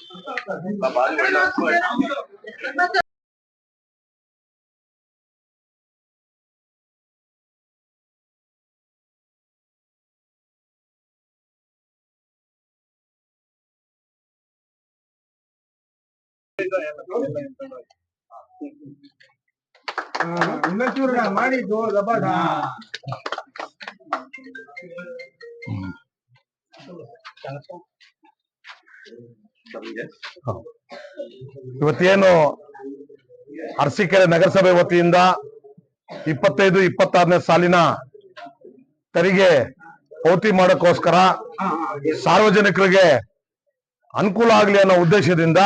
ಚಿ- ಬಾರಿ ಒಳ್ಳೆ ಅನುಭವ ಆಯ್ತು. ಇನ್ನೊಂಚೂರು ನಾ ಮಾಡಿದ್ದು ರಬ್ಬರ್ ನಮ್ಗೆ ಇವತ್ತೇನು ಅರಸೀಕೆರೆ ನಗರಸಭೆ ವತಿಯಿಂದ ಇಪ್ಪತ್ತೈದು ಇಪ್ಪತ್ತಾರನೇ ಸಾಲಿನ ತೆರಿಗೆ ಪೌತಿ ಮಾಡೋಕ್ಕೋಸ್ಕರ ಸಾರ್ವಜನಿಕರಿಗೆ ಅನುಕೂಲ ಆಗಲಿ ಅನ್ನೋ ಉದ್ದೇಶದಿಂದ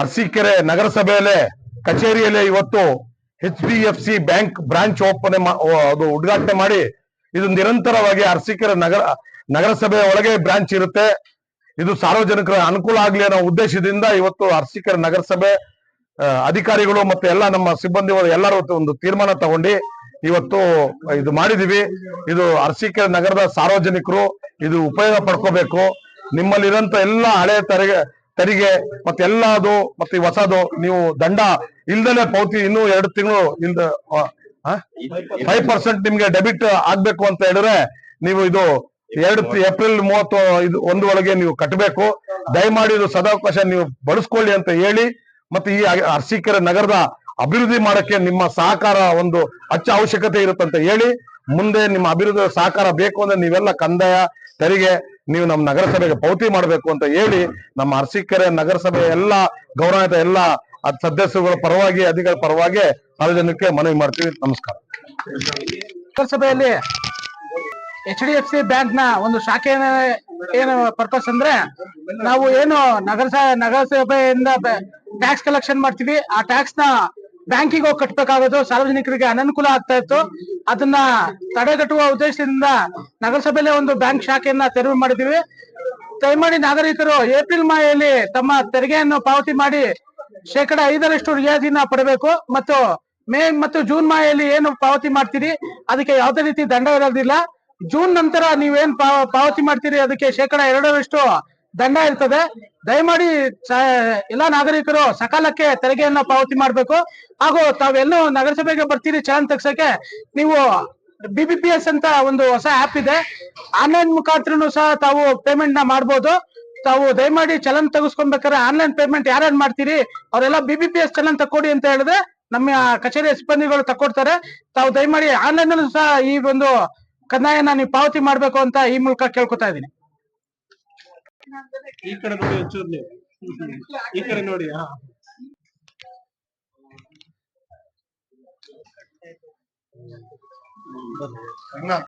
ಅರಸೀಕೆರೆ ನಗರಸಭೆಯಲ್ಲೇ ಕಚೇರಿಯಲ್ಲೇ ಇವತ್ತು H D F C bank branch open ಅದು ಉದ್ಘಾಟನೆ ಮಾಡಿ ಇದು ನಿರಂತರವಾಗಿ ಅರಸೀಕೆರೆ ನಗರ ನಗರಸಭೆಯ ಒಳಗೆ ಬ್ರಾಂಚ್ ಇರುತ್ತೆ. ಇದು ಸಾರ್ವಜನಿಕರ ಅನುಕೂಲ ಆಗ್ಲಿ ಅನ್ನೋ ಉದ್ದೇಶದಿಂದ ಇವತ್ತು ಅರ್ಸಿಕರ ನಗರಸಭೆ ಅಧಿಕಾರಿಗಳು ಮತ್ತೆ ಎಲ್ಲ ನಮ್ಮ ಸಿಬ್ಬಂದಿ ಎಲ್ಲರೂ ಒಂದು ತೀರ್ಮಾನ ತಗೊಂಡು ಇವತ್ತು ಇದು ಮಾಡಿದೀವಿ. ಇದು ಅರ್ಸಿಕೆರೆ ನಗರದ ಸಾರ್ವಜನಿಕರು ಇದು ಉಪಯೋಗ ಪಡ್ಕೋಬೇಕು. ನಿಮ್ಮಲ್ಲಿರಂತ ಎಲ್ಲ ಹಳೆ ತೆರಿಗೆ ತೆರಿಗೆ ಮತ್ತೆ ಎಲ್ಲದು ಮತ್ತೆ ಹೊಸದು ನೀವು ದಂಡ ಇಲ್ದಲೇ ಪಾವತಿ ಇನ್ನೂ ಎರಡು ತಿಂಗಳು ಇಂದ ಫೈವ್ ಪರ್ಸೆಂಟ್ ನಿಮ್ಗೆ ಡೆಬಿಟ್ ಆಗ್ಬೇಕು ಅಂತ ಹೇಳಿದ್ರೆ ನೀವು ಇದು ಎರಡು ಏಪ್ರಿಲ್ ಮೂವತ್ತು ಇದು ಒಂದು ಒಳಗೆ ನೀವು ಕಟ್ಟಬೇಕು. ದಯಮಾಡಿ ಇದು ಸದಾವಕಾಶ ನೀವು ಬಳಸ್ಕೊಳ್ಳಿ ಅಂತ ಹೇಳಿ ಮತ್ತೆ ಈ ಅರಸೀಕೆರೆ ನಗರದ ಅಭಿವೃದ್ಧಿ ಮಾಡಕ್ಕೆ ನಿಮ್ಮ ಸಹಕಾರ ಒಂದು ಅಚ್ಚ ಅವಶ್ಯಕತೆ ಇರುತ್ತಂತ ಹೇಳಿ ಮುಂದೆ ನಿಮ್ಮ ಅಭಿವೃದ್ಧಿ ಸಹಕಾರ ಬೇಕು ಅಂದ್ರೆ ನೀವೆಲ್ಲ ಕಂದಾಯ, ತೆರಿಗೆ, ನೀವು ನಮ್ಮ ನಗರಸಭೆಗೆ ಪಾವತಿ ಮಾಡಬೇಕು ಅಂತ ಹೇಳಿ ನಮ್ಮ ಅರಸೀಕೆರೆ ನಗರಸಭೆ ಎಲ್ಲ ಗೌರವಿತ ಎಲ್ಲ ಸದಸ್ಯರುಗಳ ಪರವಾಗಿ ಅಧಿಕಾರಿ ಪರವಾಗಿ ಸಾರ್ವಜನಿಕರಿಗೆ ಮನವಿ ಮಾಡ್ತೀವಿ. ನಮಸ್ಕಾರ. ನಗರಸಭೆಯಲ್ಲಿ ಎಚ್ ಡಿ ಎಫ್ ಸಿ ಬ್ಯಾಂಕ್ನ ಒಂದು ಶಾಖೆ ಏನು ಪರ್ಪಸ್ ಅಂದ್ರೆ ನಾವು ಏನು ನಗರಸಭೆ ನಗರಸಭೆಯಿಂದ ಟ್ಯಾಕ್ಸ್ ಕಲೆಕ್ಷನ್ ಮಾಡ್ತೀವಿ. ಆ ಟ್ಯಾಕ್ಸ್ನ ಬ್ಯಾಂಕಿಗೆ ಹೋಗಿ ಕಟ್ಟಬೇಕಾಗೋದು ಸಾರ್ವಜನಿಕರಿಗೆ ಅನನುಕೂಲ ಆಗ್ತಾ ಇತ್ತು. ಅದನ್ನ ತಡೆಗಟ್ಟುವ ಉದ್ದೇಶದಿಂದ ನಗರಸಭೆಯಲ್ಲೇ ಒಂದು ಬ್ಯಾಂಕ್ ಶಾಖೆಯನ್ನ ತೆರವು ಮಾಡಿದೀವಿ ದಯಮಾಡಿ ನಾಗರಿಕರು, ಏಪ್ರಿಲ್ ಮಾಯಲ್ಲಿ ತಮ್ಮ ತೆರಿಗೆಯನ್ನು ಪಾವತಿ ಮಾಡಿ ಶೇಕಡ ಐದರಷ್ಟು ರಿಯಾಯಿತಿನ ಪಡಬೇಕು. ಮತ್ತು ಮೇ ಮತ್ತು ಜೂನ್ ಮಾಯಲ್ಲಿ ಏನು ಪಾವತಿ ಮಾಡ್ತೀರಿ, ಅದಕ್ಕೆ ಯಾವುದೇ ರೀತಿ ದಂಡ ಇರೋದಿಲ್ಲ. ಜೂನ್ ನಂತರ ನೀವೇನ್ ಪಾವ- ಪಾವತಿ ಮಾಡ್ತೀರಿ? ಅದಕ್ಕೆ ಶೇಕಡ ಎರಡರಷ್ಟು ದಂಡ ಇರ್ತದೆ. ದಯಮಾಡಿ ಎಲ್ಲಾ ನಾಗರಿಕರು ಸಕಾಲಕ್ಕೆ ತೆರಿಗೆಯನ್ನ ಪಾವತಿ ಮಾಡಬೇಕು. ಹಾಗೂ ತಾವೆಲ್ಲೂ ನಗರಸಭೆಗೆ ಬರ್ತೀರಿ ಚಲನ್ ತೆಗ್ಸಕ್ಕೆ ನೀವು ಬಿಬಿಪಿಎಸ್ ಅಂತ ಒಂದು ಹೊಸ ಆಪ್ ಇದೆ. ಆನ್ಲೈನ್ ಮುಖಾಂತರನು ಸಹ ತಾವು ಪೇಮೆಂಟ್ನ ಮಾಡ್ಬೋದು. ತಾವು ದಯಮಾಡಿ ಚಲನ್ ತೆಗೆಸ್ಕೊಬೇಕಾದ್ರೆ ಆನ್ಲೈನ್ ಪೇಮೆಂಟ್ ಯಾರ್ಯಾರು ಮಾಡ್ತೀರಿ? ಅವರೆಲ್ಲ ಬಿಬಿಪಿಎಸ್ ಚಲನ್ ತಕ್ಕೊಡಿ ಅಂತ ಹೇಳಿದ್ರೆ ನಮ್ಮ ಕಚೇರಿಯ ಸಿಬ್ಬಂದಿಗಳು ತಕ್ಕೊಡ್ತಾರೆ. ತಾವು ದಯಮಾಡಿ ಆನ್ಲೈನ್ ಸಹ ಈ ಒಂದು ಕಂದಾಯನ ನೀವು ಪಾವತಿ ಮಾಡ್ಬೇಕು ಅಂತ ಈ ಮೂಲಕ ಕೇಳ್ಕೊತಾ ಇದ್ದೀನಿ. ಈ ಕಡೆ ನೋಡಿ ಒಂಚೂರು ನೀವು ಈ ಕಡೆ ನೋಡಿ, ಹಾ.